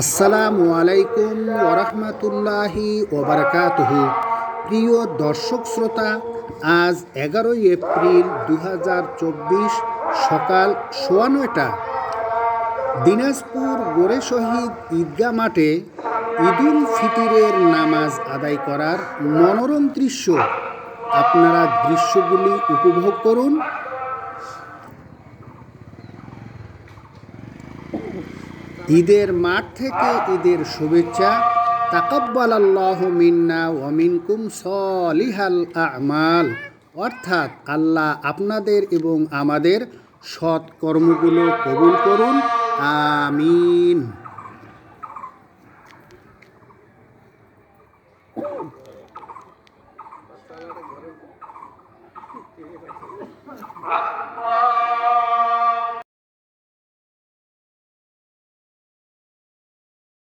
আসসালামু আলাইকুম ওরহমতুল্লাহি ওবরকাতুহু। প্রিয় দর্শক শ্রোতা, আজ এগারোই এপ্রিল দু হাজার চব্বিশ সকাল সোয়া নয়টা। দিনাজপুর গোরে শহীদ ঈদগাহ মাঠে ঈদুল ফিতরের নামাজ আদায় করার মনোরম দৃশ্য। আপনারা দৃশ্যগুলি উপভোগ করুন। ঈদের মাঠ থেকে ঈদের শুভেচ্ছা। তাকব্বাল আল্লাহ মিন্না ওমিনকুম সলিহাল আমাল। অর্থাৎ আল্লাহ আপনাদের এবং আমাদের সৎকর্মগুলো কবুল করুন। আমিন। Ah!